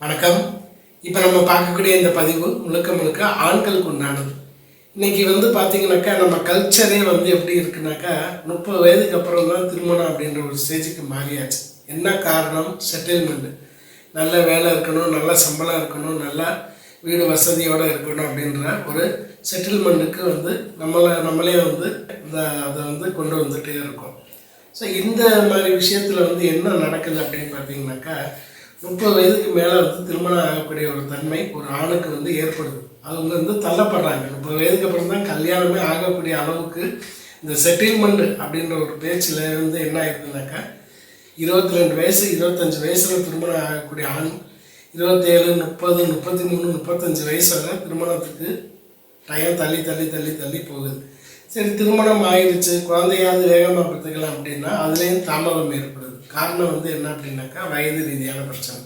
வணக்கம். இப்போ நம்ம பார்க்கக்கூடிய இந்த பதிவு முழுக்க முழுக்க ஆண்களுக்கு உண்டானது இன்னைக்கு வந்து பார்த்தீங்கன்னாக்கா நம்ம கல்ச்சரே வந்து எப்படி இருக்குனாக்கா முப்பது வயதுக்கு அப்புறம் தான் திருமணம் அப்படின்ற ஒரு ஸ்டேஜுக்கு மாறியாச்சு. என்ன காரணம்? செட்டில்மெண்ட் நல்ல வேலை இருக்கணும் நல்ல சம்பளம் இருக்கணும் நல்லா வீடு வசதியோடு இருக்கணும் அப்படின்ற ஒரு செட்டில்மெண்ட்டுக்கு வந்து நம்மளை நம்மளே வந்து இந்த அதை வந்து கொண்டு வந்துகிட்டே இருக்கோம். ஸோ இந்த மாதிரி விஷயத்தில் வந்து என்ன நடக்குது அப்படின்னு பார்த்தீங்கன்னாக்கா முப்பது வயதுக்கு மேலே வந்து திருமணம் ஆகக்கூடிய ஒரு தன்மை ஒரு ஆணுக்கு வந்து ஏற்படுது. அவங்க வந்து தள்ளப்படுறாங்க. முப்பது வயதுக்கு அப்புறம் தான் கல்யாணமே ஆகக்கூடிய அளவுக்கு இந்த செட்டில்மெண்ட் அப்படின்ற ஒரு பேச்சில் வந்து என்ன ஆயிருக்குனாக்கா இருபத்தி ரெண்டு வயசு இருபத்தஞ்சி வயசில் திருமணம் ஆகக்கூடிய ஆண் இருபத்தேழு முப்பது முப்பத்தி மூணு முப்பத்தஞ்சு வயசு வரை திருமணத்துக்கு டைம் தள்ளி தள்ளி தள்ளி தள்ளி போகுது. சரி திருமணம் ஆயிடுச்சு. குழந்தையாவது வேகமாக பார்த்துக்கலாம் அப்படின்னா அதுலேயும் தாமதம் ஏற்படும் காரணம் வந்து என்ன அப்படின்னாக்கா வயது ரீதியான பிரச்சனை.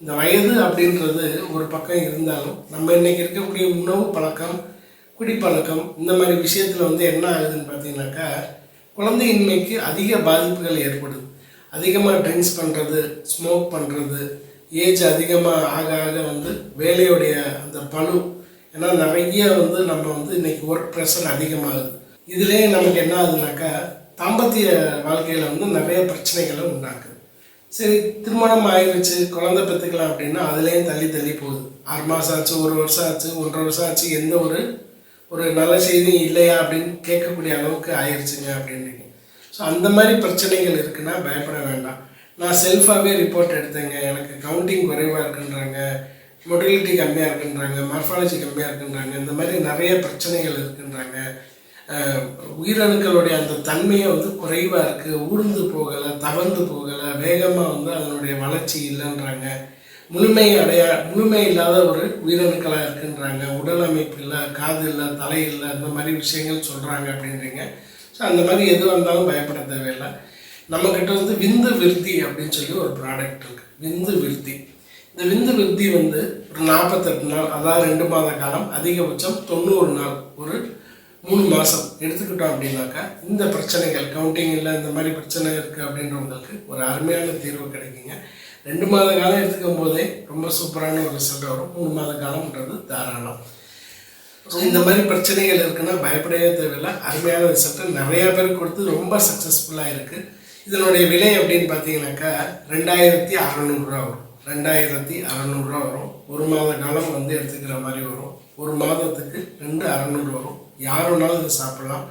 இந்த வயது அப்படின்றது ஒரு பக்கம் இருந்தாலும் நம்ம இன்னைக்கு இருக்கக்கூடிய உணவு பழக்கம் குடிப்பழக்கம் இந்த மாதிரி விஷயத்தில் வந்து என்ன ஆகுதுன்னு பார்த்தீங்கன்னாக்கா குழந்தையின்மைக்கு அதிக பாதிப்புகள் ஏற்படுது. அதிகமாக ட்ரிங்க்ஸ் பண்ணுறது ஸ்மோக் பண்ணுறது ஏஜ் அதிகமாக ஆக ஆக வந்து வேலையுடைய அந்த பழு ஏன்னா நிறைய வந்து நம்ம வந்து இன்னைக்கு ஒர்க் ப்ரெஷர் அதிகமாகுது. இதுலேயே நமக்கு என்ன ஆகுதுனாக்கா தாம்பத்திய வாழ்க்கையில் வந்து நிறைய பிரச்சனைகளை உண்டாக்குது. சரி திருமணம் ஆயிடுச்சு குழந்தை பெற்றுக்கலாம் அப்படின்னா அதுலேயும் தள்ளி தள்ளி போகுது. ஆறு மாதம் ஆச்சு ஒரு வருஷம் ஆச்சு ஒன்றரை வருஷம் ஆச்சு எந்த ஒரு ஒரு நல்ல செய்தியும் இல்லையா அப்படின்னு கேட்கக்கூடிய அளவுக்கு ஆயிடுச்சுங்க அப்படின்னு ஸோ அந்த மாதிரி பிரச்சனைகள் இருக்குன்னா பயப்பட வேண்டாம். நான் செல்ஃபாகவே ரிப்போர்ட் எடுத்தேங்க. எனக்கு கவுண்டிங் குறைவாக இருக்குன்றாங்க மொட்டிலிட்டி கம்மியாக இருக்குன்றாங்க மார்ஃபாலஜி கம்மியாக இருக்குன்றாங்க இந்த மாதிரி நிறைய பிரச்சனைகள் இருக்குன்றாங்க. உயிரணுக்களுடைய அந்த தன்மையை வந்து குறைவாக இருக்குது ஊர்ந்து போகலை தவழ்ந்து போகலை வேகமாக வந்து அதனுடைய வளர்ச்சி இல்லைன்றாங்க. முழுமை அடையா முழுமை இல்லாத ஒரு உயிரணுக்களாக இருக்குன்றாங்க. உடல் அமைப்பு இல்லை காது இல்லை தலை இல்லை இந்த மாதிரி விஷயங்கள் சொல்கிறாங்க அப்படின்றீங்க. ஸோ அந்த மாதிரி எது வந்தாலும் பயப்பட தேவையில்லை. நம்மக்கிட்ட வந்து விந்து விருத்தி அப்படின்னு சொல்லி ஒரு ப்ராடக்ட் இருக்குது விந்து விருத்தி. இந்த விந்து விருத்தி வந்து ஒரு நாற்பத்தெட்டு நாள் அதாவது ரெண்டு மாத காலம் அதிகபட்சம் தொண்ணூறு நாள் ஒரு மூணு மாதம் எடுத்துக்கிட்டோம் அப்படின்னாக்கா இந்த பிரச்சனைகள் கவுண்டிங் இல்லை இந்த மாதிரி பிரச்சனை இருக்குது அப்படின்றவங்களுக்கு ஒரு அருமையான தீர்வு கிடைக்குங்க. ரெண்டு மாத காலம் எடுத்துக்கும் போதே ரொம்ப சூப்பரான ஒரு ரிசல்ட் வரும். மூணு மாத காலம்ன்றது தாராளம். இந்த மாதிரி பிரச்சனைகள் இருக்குன்னா பயப்படவே தேவையில்லை. அருமையான ரிசல்ட் நிறைய பேருக்கு கொடுத்து ரொம்ப சக்ஸஸ்ஃபுல்லாக இருக்குது இதனுடைய விலை அப்படின்னு பார்த்தீங்கன்னாக்கா ரெண்டாயிரத்தி அறநூறுரூவா வரும். ரெண்டாயிரத்தி அறநூறுரூவா வரும். ஒரு மாத காலம் வந்து எடுத்துக்கிற மாதிரி வரும். ஒரு மாதத்துக்கு ரெண்டு அறநூறு வரும். யார் வேணாலும் இதை சாப்பிடலாம்.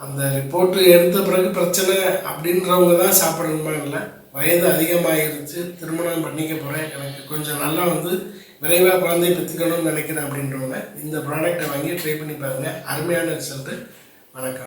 அந்த ரிப்போர்ட்டு எடுத்த பிறகு பிரச்சனை அப்படின்றவங்க தான் சாப்பிடணுமா இல்லை? வயது அதிகமாகிருச்சு திருமணம் பண்ணிக்க போகிறேன் எனக்கு கொஞ்சம் நல்லா வந்து விரைவாக குழந்தையை பெற்றுக்கணும்னு நினைக்கிறேன் அப்படின்றவங்க இந்த ப்ராடக்ட்டை வாங்கி ட்ரை பண்ணி பாருங்கள் அருமையான ரிசல்ட்டு வணக்கம்.